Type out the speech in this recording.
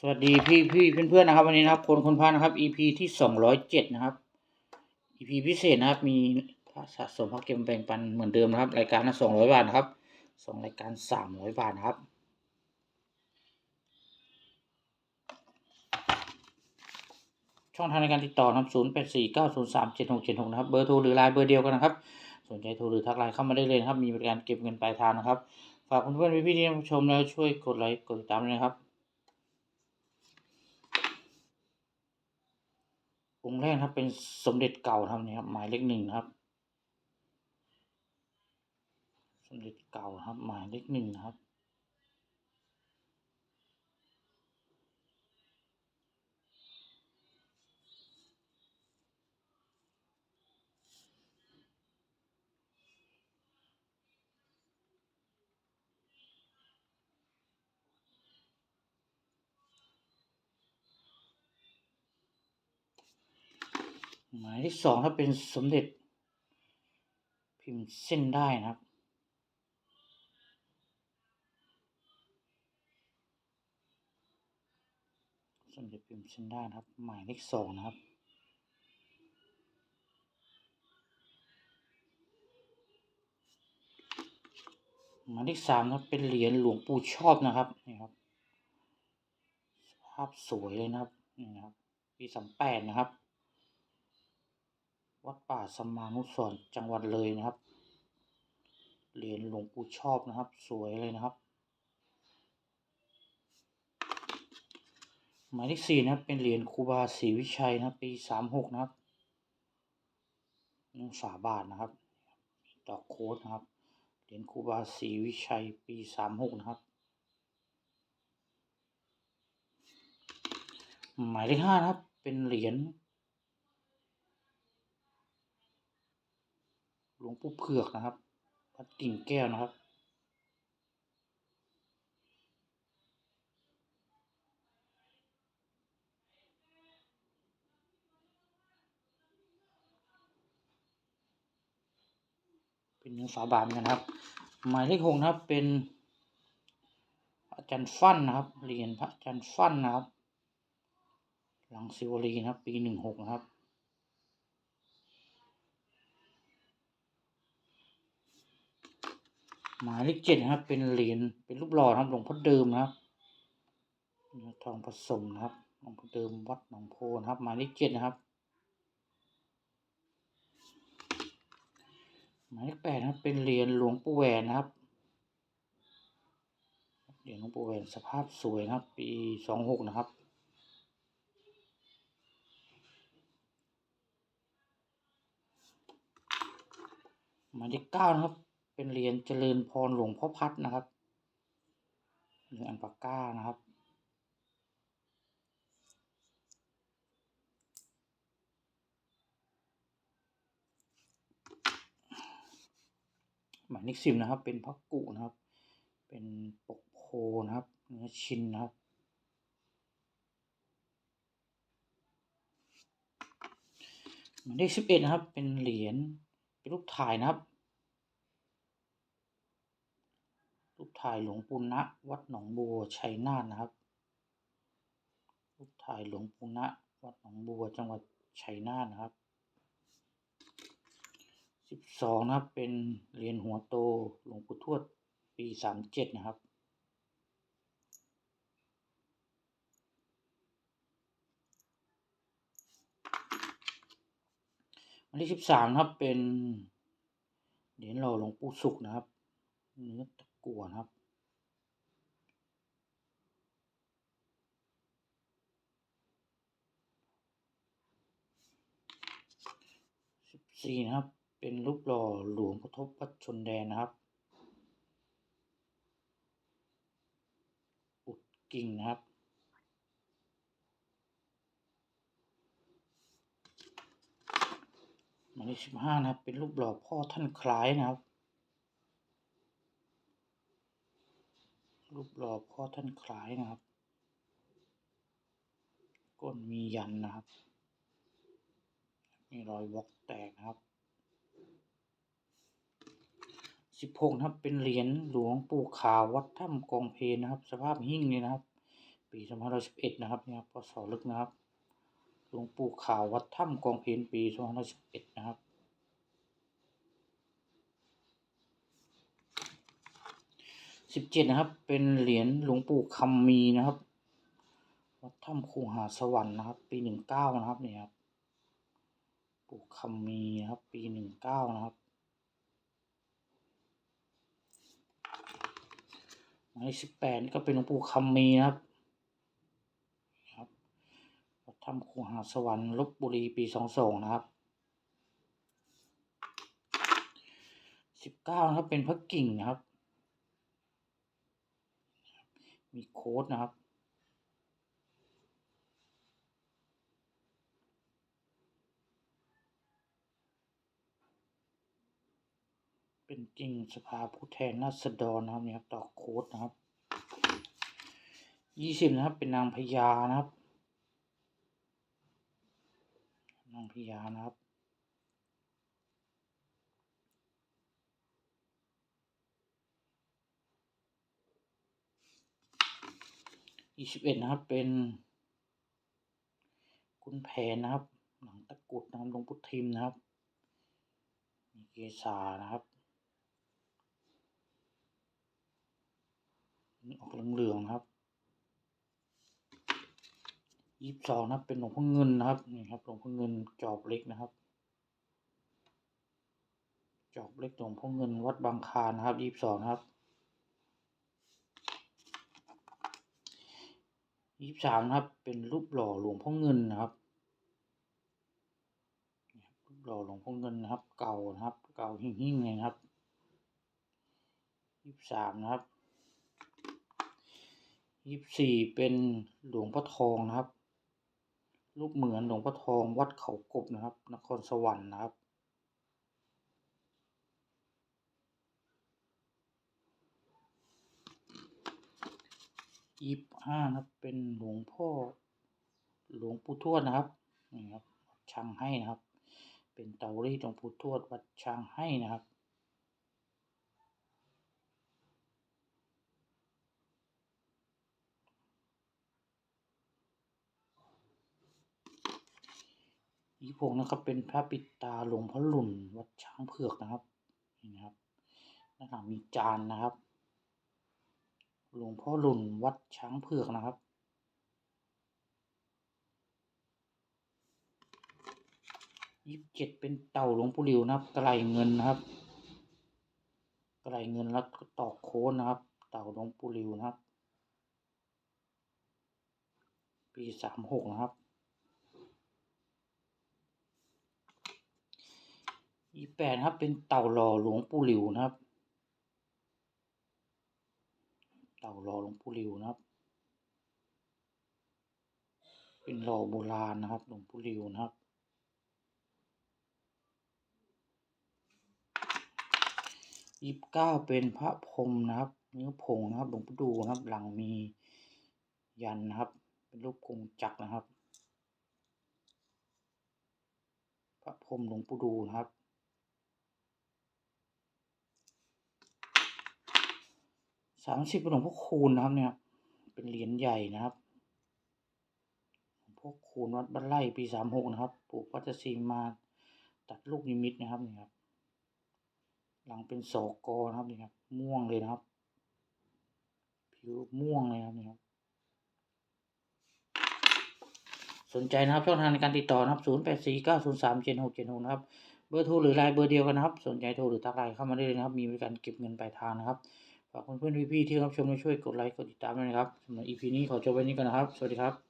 สวัสดีพี่พี่เพื่อนๆนะครับ วันนี้นะครับ คนคนพานะครับ EP ที่สองร้อยเจ็ดนะครับ EP พิเศษนะครับ มีสะสมพักเกมแบ่งปันเหมือนเดิมนะครับ รายการละสองร้อยบาทนะครับสองรายการสามร้อยบาทนะครับช่องทางในการติดต่อนะครับ 0 8 4 9 0 3 7 6 7 6 นะครับ เบอร์โทรหรือไลน์เบอร์เดียวกันนะครับ สนใจโทรหรือทักไลน์เข้ามาได้เลยนะครับ มีบริการเก็บเงินปลายทางนะครับ ฝากเพื่อนๆพี่ๆที่ชมแล้วช่วยกดไลค์ กดติดตามด้วยนะครับ องค์แรกครับเป็นสมเด็จเก่าครับเนี่ยครับหมายเลขหนึ่งครับ สมเด็จเก่าครับหมายเลขหนึ่งครับ หมายเลขสองครับเป็นสมเด็จ พิมพ์เส้นได้นะครับ สมเด็จพิมพ์เส้นได้นะครับ หมายเลขสองนะครับหมายเลขสามนะครับเป็นเหรียญหลวงปู่ชอบนะครับนี่ครับ ภาพสวยเลยนะครับนี่นะครับปีสามแปดนะครับ วัดป่าสมานุสรจังหวัดเลยนะครับ เหรียญหลวงปู่ชอบนะครับ สวยเลยนะครับ หมายเลขสี่นะครับ เป็นเหรียญครูบาศรีวิชัยนะปีสามหกนะครับนุ่งฝาบาทนะครับ ดอกโค้ดนะครับ เหรียญครูบาศรีวิชัยปีสามหกนะครับ หมายเลขห้านะครับ เป็นเหรียญ ลวงปู่เผือกนะครับวัดกิ่งแก้วนะครับ เป็นเนื้อฝาบานกันครับ หมายเลขหกนะครับเป็นอาจารย์ฟั่นนะครับเหรียญพระอาจารย์ฟั่นนะครับ หลังสิวลีนะครับ ปีหนึ่งหกนะครับ หมายเลขเจ็ดนะครับ เป็นเหรียญเป็นรูปหล่อนะครับหลวงพ่อเดิมนะครับทองผสมนะครับหลวงพ่อเดิมวัดหนองโพนะครับ หมายเลขเจ็ดนะครับ หมายเลขแปดนะครับ เป็นเหรียญหลวงปู่แหวนนะครับเหรียญหลวงปู่แหวนสภาพสวยนะครับ ปีสองหกนะครับหมายเลขเก้านะครับ เป็นเหรียญเจริญพรหลวงพ่อพัดนะครับเหรียญอันปากก้านะครับหมายเลขสิบนะครับ เป็นพระกุนะครับ เป็นปกโพนะครับเนื้อชินนะครับหมายเลขสิบเอ็ดนะครับ เป็นเหรียญเป็นรูปถ่ายนะครับ รูปถ่ายหลวงปู่ณะวัดหนองบัวชัยนาทนะครับ รูปถ่ายหลวงปู่ณะวัดหนองบัวจังหวัดชัยนาทนะครับสิบสองนะครับเป็นเหรียญหัวโตหลวงปู่ทวดปีสามเจ็ดนะครับวันที่สิบสามนะครับเป็นเหรียญหล่อหลวงปู่สุขนะครับเนื้อตะ กั่วนครับ สิบสี่นะครับ เป็นรูปหล่อหลวงพ่อทบวัดชนแดนนะครับ อุดกิ่งนะครับหมายเลขสิบห้านะครับ เป็นรูปหล่อพ่อท่านคล้ายนะครับ รูปหล่อพ่อท่านคล้ายนะครับ ก้นมียันนะครับ มีรอยบล็อกแตกนะครับสิบหกนะครับเป็นเหรียญหลวงปู่ขาววัดถ้ำกองเพลนะครับ สภาพหิ้งนี่นะครับ ปีปี2511นะครับเนี่ยพศลึกนะครับ หลวงปู่ขาววัดถ้ำกองเพนปี2511นะครับ สิบเจ็ดนะครับ เป็นเหรียญหลวงปู่คำมีนะครับวัดถ้ำคูหาสวรรค์นะครับ ปีหนึ่งเก้านะครับเนี่ยครับปู่คำมีนะครับ ปีหนึ่งเก้านะครับหมายสิบแปดก็เป็นหลวงปู่คำมีนะครับครับวัดถ้ำคูหาสวรรค์ลบบุรีปีสองสองนะครับสิบเก้านะครับเป็นพระกิ่งนะครับ มีโค้ดนะครับ เป็นจริงสภาผู้แทนราษฎรนะครับเนี่ยครับต่อโค้ดนะครับยี่สิบนะครับเป็นนางพญานะครับ นางพญานะครับ ยี่สิบเอ็ดนะครับ เป็นคุณแผนนะครับหนังตะกุดนะครับหลวงพุทธิมนะครับ มีเกษานะครับออกเหลืองๆนะครับยี่สิบสองนะครับ เป็นหลวงพ่อเงินนะครับนี่ครับหลวงพ่อเงินจอบเล็กนะครับ จอบเล็กหลวงพ่อเงินวัดบางคานนะครับยี่สิบสองครับ ยี่สิบสามครับ เป็นรูปหล่อหลวงพ่อเงินนะครับรูปหล่อหลวงพ่อเงินนะครับ เก่านะครับ เก่าหิ่งๆเลยนะครับยี่สิบสามนะครับยี่สิบสี่เป็นหลวงพ่อทองนะครับรูปเหมือนหลวงพ่อทองวัดเขากบนะครับ นครสวรรค์นะครับ ยี่สิบห้านะครับ เป็นหลวงพ่อ หลวงปู่ทวดนะครับนี่ครับวัดช้างให้นะครับ เป็นเตารีดหลวงปู่ทวดวัดช้างให้นะครับยี่สิบหกนะครับเป็นพระปิดตาหลวงพ่อหลุนวัดช้างเผือกนะครับนี่นะครับด้านหลังมีจานนะครับ หลวงพ่อหลุนวัดช้างเผือกนะครับยี่สิบเจ็ดเป็นเต่าหลวงปู่หลิวนะครับกระไรเงินนะครับกระไรเงินแล้วก็ตอกโค้นนะครับ เต่าหลวงปู่หลิวนะครับ ปีสามหกนะครับยี่แปดครับเป็นเต่าหล่อหลวงปู่หลิวนะครับ เต่าหล่อหลวงปู่หลิวนะครับ เป็นหล่อโบราณนะครับหลวงปู่หลิวนะครับ ยีิบเก้าเป็นพระพรมนะครับ เนื้อผงนะครับหลวงปู่ดูนะครับ หลังมียันนะครับ เป็นรูปกงจักรนะครับ พระพรมหลวงปู่ดูนะครับ สามสิบเป็นหลวงพ่อคูณนะครับเนี่ย เป็นเหรียญใหญ่นะครับหลวงพ่อคูณวัดบ้านไร่ปีสามหกนะครับปลูกวัดศรีมาตัดลูกนิมิตนะครับนี่ครับ หลังเป็นโศกอนะครับนี่ครับ ม่วงเลยนะครับ ผิวม่วงเลยครับนี่ครับสนใจนะครับช่องทางในการติดต่อนะครับ 0 8 4 9 0 3 7 6 7 6 นะครับ เบอร์โทรหรือไลน์เบอร์เดียวกันนะครับ สนใจโทรหรือทักไลน์เข้ามาได้เลยนะครับ มีบริการเก็บเงินปลายทางนะครับ ฝากเพื่อนๆพี่ๆที่รับชมและช่วยกดไลค์กดติดตามด้วยนะครับสำหรับ EP นี้ขอจบไว้นี้ก่อนนะครับ สวัสดีครับ